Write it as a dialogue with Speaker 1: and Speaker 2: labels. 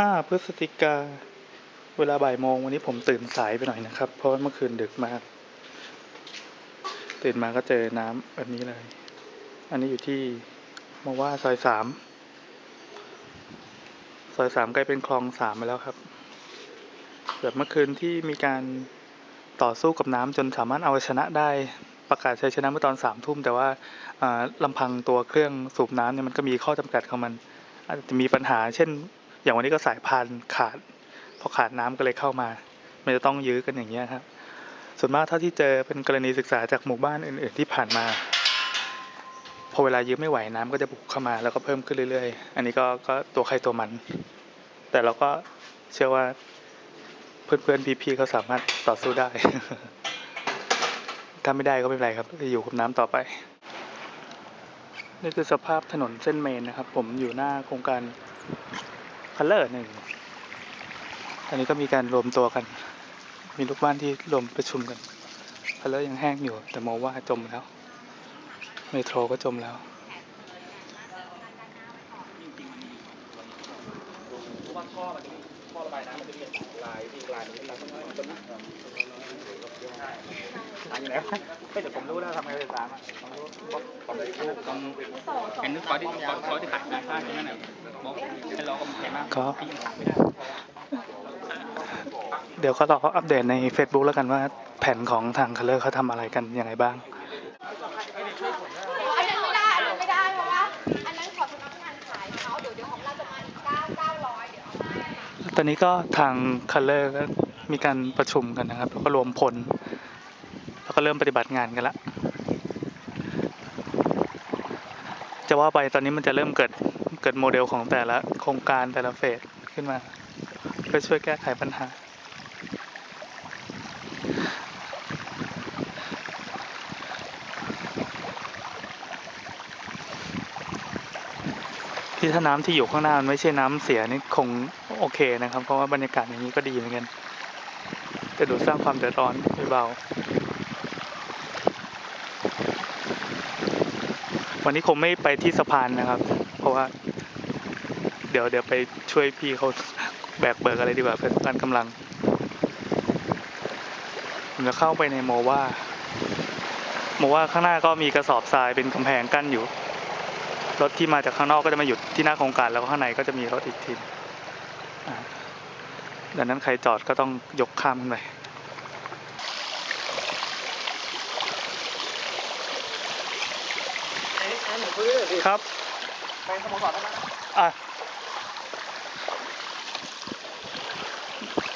Speaker 1: ห้าพฤศจิกา เวลาบ่ายโมงวันนี้ผมตื่นสายไปหน่อยนะครับ เพราะเมื่อคืนดึกมาก ตื่นมาก็เจอน้ำแบบนี้เลย อันนี้อยู่ที่มาว่าซอยสามซอยสามกล้เป็นคลองสามไปแล้วครับแบบเมื่อคืนที่มีการต่อสู้กับน้ำจนสามารถเอาชนะได้ประกาศชัยชนะเมื่อตอนสามทุ่ม แต่ว่าอ่าลำพังตัวเครื่องสูบน้ำเนี่ยมันก็มีข้อจำกัดของมัน อาจจะมีปัญหา เช่น อย่างวันนี้ก็สายพานขาดพอขาดน้ำก็เลยเข้ามา มันจะต้องยื้อกันอย่างเงี้ยครับ ส่วนมากเท่าที่เจอเป็นกรณีศึกษาจากหมู่บ้านอื่น ๆ ที่ผ่านมา พอเวลายื้อไม่ไหวน้ำก็จะบุกเข้ามาแล้วก็เพิ่มขึ้นเรื่อย ๆ อันนี้ก็ก็ตัวใครตัวมัน แต่เราก็เชื่อว่าเพื่อนๆพี่ๆเขาสามารถต่อสู้ได้ ถ้าไม่ได้ก็ไม่เป็นไรครับจะอยู่กับน้ำต่อไปนี่คือสภาพถนนเส้นเมนนะครับ ผมอยู่หน้าโครงการ คัลเลอร์หนึ่งอันนี้ก็มีการรวมตัวกัน มีลูกบ้านที่รวมประชุมกันคัลเลอร์ยังแห้งอยู่ แต่โมว่าจมแล้ว เมโทรก็จมแล้ว
Speaker 2: เพระว่าท่อมันจะมีท่อระบายน้ำมันจะมีลายที่ลายมันเป็นลายต้นไม้ต้นไม้ใช่ทางอยู่แล้วไม่แต่ผมรู้แล้วทำไงไฟฟ้าอะผมรู้ผมได้รู้ต้องเป็นนึกคอยที่คอยที่ขายงานข้างอย่างนั้นน่ะบอกให้เรา ก็มีแค่มาก
Speaker 1: ครับ
Speaker 2: พี่ยังขายไม่ได้
Speaker 1: เดี๋ยวก็รออัปเดตใน Facebook แล้วกันว่าแผนของทางคัลเลอร์เขาทำอะไรกันยังไงบ้าง
Speaker 3: อันนั้นไม่ได้ อันนั้นไม่ได้ เพราะว่า อันนั้นขอพนักงานขายเขาเดี๋ยวเดี๋ยวของเราจะมาอีกเก้าเก้าร้อยเดี๋ยวเอาให้
Speaker 1: ตอนนี้ก็ทางคัลเลอร์ก็มีการประชุมกันนะครับแล้วก็รวมพล แล้วก็เริ่มปฏิบัติงานกันละ จะว่าไปตอนนี้มันจะเริ่มเกิดเกิดโมเดลของแต่ละโครงการแต่ละเฟสขึ้นมา เพื่อช่วยแก้ไขปัญหา ที่ถ้าน้ำที่อยู่ข้างหน้ามันไม่ใช่น้ำเสียนี่คงโอเคนะครับ เพราะว่าบรรยากาศอย่างนี้ก็ดีเหมือนกันแต่ดูสร้างความเดือดร้อนไม่เบาวันนี้คงไม่ไปที่สะพานนะครับ ราะว่า เดี๋ยวเดี๋ยวไปช่วยพี่เขาแบกเบิกอะไรดีกว่าเพื่อการกำลังผมจะเข้าไปในโมว่าโมว่าข้างหน้าก็มีกระสอบทรายเป็นกำแพงกั้นอยู่รถที่มาจากข้างนอกก็จะมาหยุดที่หน้าโครงการแล้วข้างในก็จะมีรถอีกทีดังนั้นใครจอดก็ต้องยกข้ามขึ้นไปครับ
Speaker 2: ไปสโมสรได้ไหม
Speaker 1: อะ